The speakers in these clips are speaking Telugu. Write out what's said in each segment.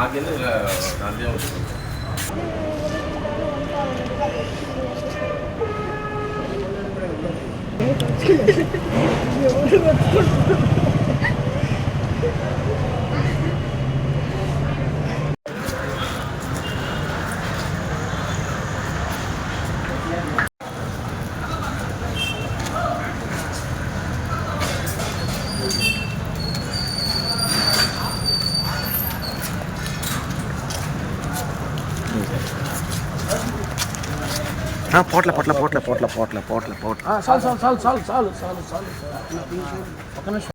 啊，跟那个那边。哎，我去！哈哈哈哈！పోట్ల పోట్ల పోట్ల పోట్ల పోట్ల పోట్ల పోట్ల. చాలు చాలు చాలు చాలు చాలు చాలు చాలు. ఒక నిమిషం.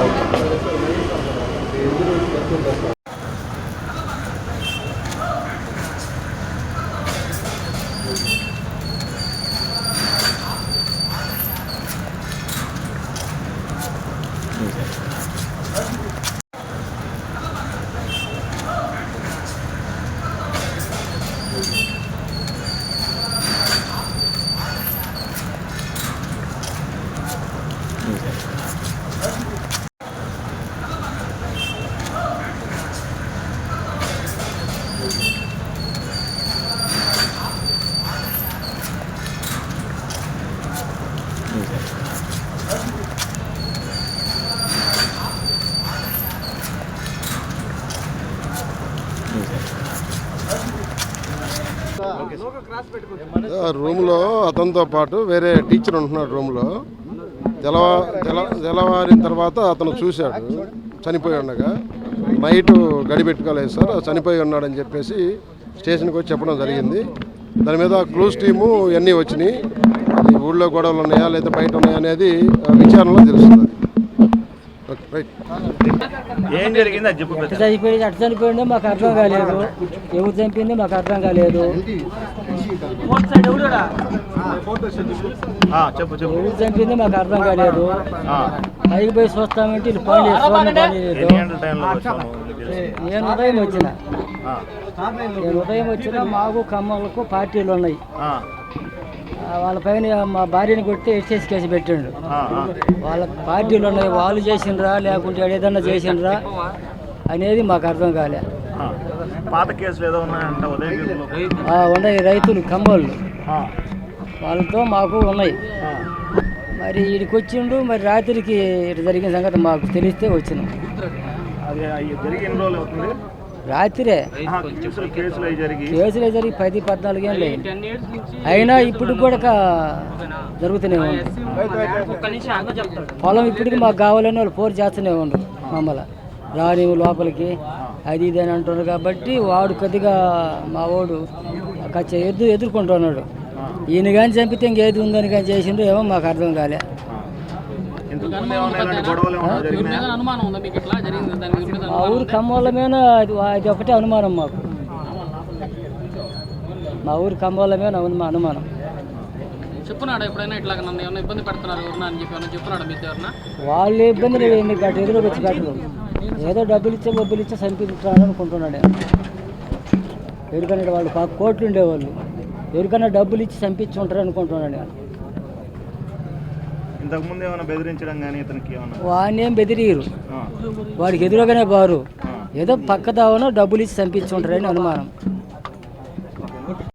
రూమ్లో అతనితో పాటు వేరే టీచర్ ఉంటున్నాడు రూమ్లో. తెలవా తెల తెల్లవారిన తర్వాత అతను చూశాడు. చనిపోయి ఉండగా. నైట్ గడిపెట్టుకోలేదు సార్ చనిపోయి ఉన్నాడని చెప్పేసి స్టేషన్కి వచ్చి చెప్పడం జరిగింది. దాని మీద క్లూస్ టీము ఇవన్నీ వచ్చినాయి. ఊళ్ళో గొడవలు ఉన్నాయా లేదా బయట ఉన్నాయా అనేది ఆ, విచారణలో తెలుస్తుంది. ఏం జరిగింది? అది చెప్పు పెద్ద. చనిపోయింది? అటు చనిపోయిందో? మాకు అర్థం కాలేదు. ఎవరు చంపిందో? మాకు అర్థం కాలేదు. ఆ, చెప్పు చెప్పు. ఎవరు చంపిందో? మాకు అర్థం కాలేదు. ఆ, పైకి పోయి చూస్తామంటే వీళ్ళు పని చూడండి పని లేదు. నేను ఉదయం వచ్చిన. ఆ, నేను ఉదయం వచ్చిన మాకు కమ్మలకు పార్టీలు ఉన్నాయి. వాళ్ళ పైన మా భార్యని కొట్టి ఎక్సైజ్ కేసు పెట్టిండు. వాళ్ళ పార్టీలు ఉన్నాయి వాళ్ళు చేసిండ్రా లేకుంటే ఏదన్నా చేసిండ్రా అనేది మాకు అర్థం కాలే. పాత కేసులు ఏదో ఉన్నాయంట ఉన్నాయి రైతులు కమ్మోళ్ళు ఆ, వాళ్ళతో మాకు ఉన్నాయి. మరి వీడికి వచ్చిండు మరి రాత్రికి ఇటు జరిగిన సంగతి మాకు తెలిస్తే వచ్చినాం. అది అవి జరిగి ఎన్ని రోజులు అవుతుంది. రాత్రే కేసులు జరిగి పది పద్నాలుగు ఏళ్ళు అయింది. అయినా ఇప్పుడు కూడా జరుగుతూనే ఉంది. పొలం ఇప్పటికి మాకు కావాలని వాళ్ళు పోరు చేస్తూనే ఉండు మమ్మల్ని. రాని లోపలికి. అది ఇది అని అంటున్నారు కాబట్టి వాడు కొద్దిగా మా వాడు కచ్చ ఎదు ఎదుర్కొంటున్నాడు. ఈయన కానీ చంపితే ఇంకేది ఉందని కానీ చేసిండ్రు ఏమో మాకు అర్థం కాలే. మా ఊరు కమ్మోళ్ళ మీద అది అది ఒకటే అనుమానం మాకు. మా ఊరు కమ్మోళ్ళ మీద అనుమా- అనుమానం. చెప్పున్నాడు ఎప్పుడైనా ఇట్లా నన్ను ఏమైనా ఇబ్బంది పెడుతున్నారు ఎవరన్నా అని చెప్పి ఏమైనా చెప్పున్నాడు మీతో ఎవరన్నా? వాళ్ళు ఇబ్బందులు ఏంది గట్ట ఎదురుకు వచ్చి పెట్టరు ఏదో డబ్బులు ఇచ్చే డబ్బులు ఇచ్చే చంపించాడు అనుకుంటున్నాడు ఆయన. ఎవరికైనా వాళ్ళు పా- కోట్లు ఉండేవాళ్ళు. ఎవరికైనా డబ్బులు ఇచ్చి చంపించి ఉంటారు అనుకుంటున్నాడు. ఇంతకుముందు ఏమైనా బెదిరించడం కానీ ఇతనికి ఏమైనా? వాడిని ఏం బెదిరియరు వాడికి ఎదురుగానే బారు. ఏదో పక్క దావనో డబ్బులు ఇచ్చి చంపించి ఉంటారని అనుమానం.